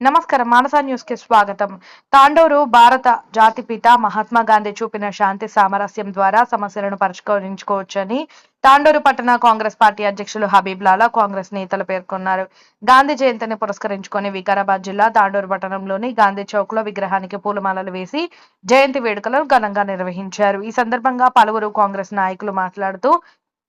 నమస్కారం. మానసా న్యూస్కి స్వాగతం. తాండూరు భారత జాతిపిత మహాత్మా గాంధీ చూపిన శాంతి సామరస్యం ద్వారా సమస్యలను పరిష్కరించుకోవచ్చని తాండూరు పట్టణ కాంగ్రెస్ పార్టీ అధ్యక్షులు హబీబ్ లాలా కాంగ్రెస్ నేతలు పేర్కొన్నారు. గాంధీ జయంతిని పురస్కరించుకొని వికారాబాద్ జిల్లా తాండూరు పట్టణంలోని గాంధీ చౌక్లో విగ్రహానికి పూలమాలలు వేసి జయంతి వేడుకలను ఘనంగా నిర్వహించారు. ఈ సందర్భంగా పలువురు కాంగ్రెస్ నాయకులు మాట్లాడుతూ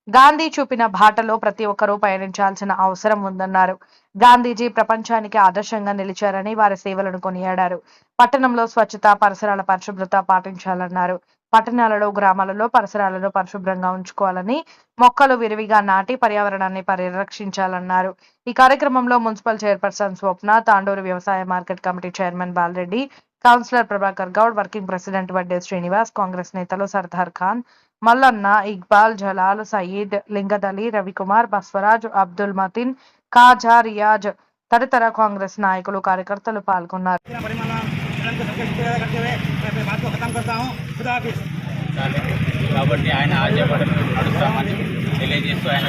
గాంధీ చూపిన బాటలో ప్రతి ఒక్కరూ పయనించాల్సిన అవసరం ఉందన్నారు. గాంధీజీ ప్రపంచానికి ఆదర్శంగా నిలిచారని వారి సేవలను కొనియాడారు. పట్టణంలో స్వచ్ఛత పరిసరాల పరిశుభ్రత పాటించాలన్నారు. పట్టణాలలో గ్రామాలలో పరిసరాలలో పరిశుభ్రంగా ఉంచుకోవాలని మొక్కలు విరివిగా నాటి పర్యావరణాన్ని పరిరక్షించాలన్నారు. ఈ కార్యక్రమంలో మున్సిపల్ చైర్పర్సన్ స్వప్న తాండూరు వ్యవసాయ market committee chairman Balareddy councillor Prabhakar Goud working president Vadde Srinivas Congress నేతలు సర్దార్ ఖాన్ మల్లన్న ఇక్బాల్ జలాల్ సయీద్ లింగదలి రవికుమార్ బస్వరాజ్ అబ్దుల్ మతిన్ కాజా రియాజ్ తదితర కాంగ్రెస్ నాయకులు కార్యకర్తలు పాల్గొన్నారు ప్రయత్నాలు కాబట్టి ఆయన ఆశయపడలు నడుస్తామని తెలియజేస్తూ ఆయన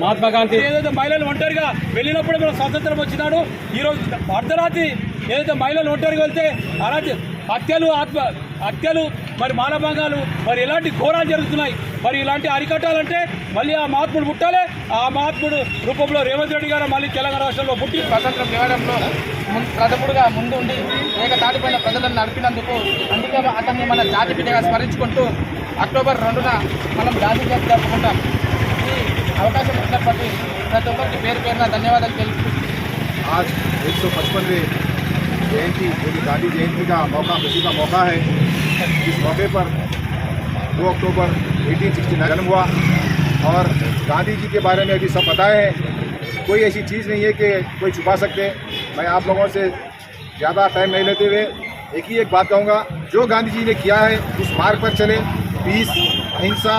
మహాత్మా గాంధీ ఏదైతే మహిళలు ఒంటరిగా వెళ్ళినప్పుడు మనం స్వతంత్రం వచ్చినాడు ఈరోజు అర్ధరాత్రి ఏదైతే మహిళలు ఒంటరిగా వెళ్తే అలాంటి హత్యలు ఆత్మ హత్యలు మరి మానభంగాలు మరి ఎలాంటి ఘోరాలు జరుగుతున్నాయి మరి ఇలాంటి అరికట్టాలంటే మళ్ళీ ఆ మహాత్ముడు పుట్టాలి ఆ మహాత్ముడు రూపంలో రేవంత్ రెడ్డి గారు మళ్ళీ తెలంగాణ రాష్ట్రంలో పుట్టి స్వాతంత్రం తేవడంలో ముం- ప్రథముడుగా ముందు ఉండి ఏకతాటిపైన ప్రజలను నడిపినందుకు అందుకే అతన్ని మన జాతి బిడ్డగా స్మరించుకుంటూ అక్టోబర్ రెండున మనం గాంధీ జయంతి జరుపుకుంటాం ఈ అవకాశం ఇచ్చినప్పటికీ ప్రతి ఒక్కరికి పేరు పేరున ధన్యవాదాలు తెలుపు आज एक सौ पचपनवे जयंती जो कि गांधी जयंती का मौका, खुशी का मौका है। इस मौके पर 2 अक्टूबर 1869 जन्म हुआ और गांधी जी के बारे में अभी सब बताए हैं। कोई ऐसी चीज़ नहीं है कि कोई छुपा सकते मैं आप लोगों से ज़्यादा टाइम नहीं लेते हुए एक ही एक बात कहूँगा, जो गांधी जी ने किया है, उस मार्ग पर चले। पीस, अहिंसा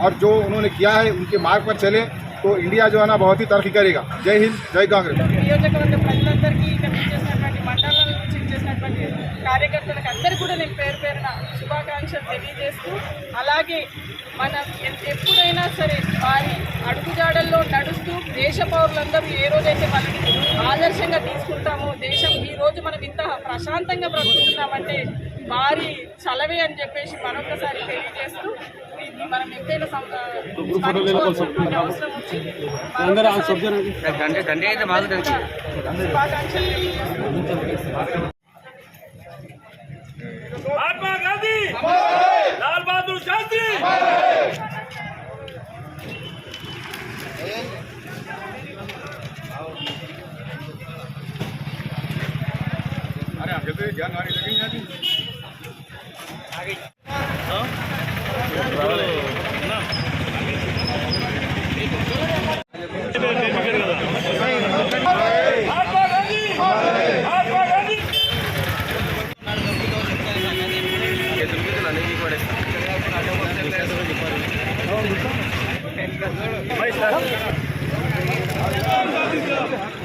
और जो उन्होंने किया है, उनके मार्ग पर चले। तो इंडिया जो है ना, बहुत ही तरक्की करेगा। जय हिंद, जय कांग्रेस। అందరికీ కూడా నేను పేరు పేరున శుభాకాంక్షలు తెలియజేస్తూ అలాగే మనం ఎప్పుడైనా సరే వారి అడుగుజాడల్లో నడుస్తూ దేశ పౌరులందరూ ఏ రోజైతే వాళ్ళని ఆదర్శంగా తీసుకుంటామో దేశం ఈ రోజు మనం ఇంత ప్రశాంతంగా బ్రతుకుతున్నామంటే వారి చలవే అని చెప్పేసి మరొకసారి తెలియజేస్తూ మనం ఎంతైనా అవసరం ఉంది. శుభాకాంక్షలు తెలియజేస్తున్నాను మహాత్మా గాంధీ లాల్ బహదూర్ శాస్త్రి अरे आप जब ध्यान गाड़ी लगी जाती మహాత్మా గాంధీ మహాత్మా గాంధీ మహాత్మా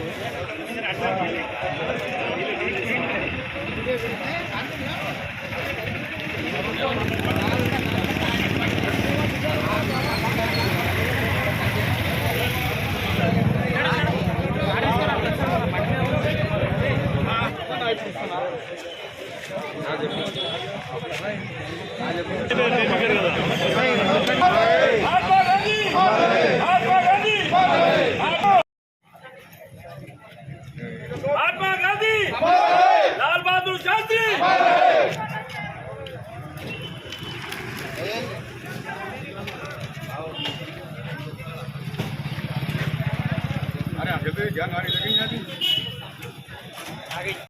જાન્યુઆરી લગી હતી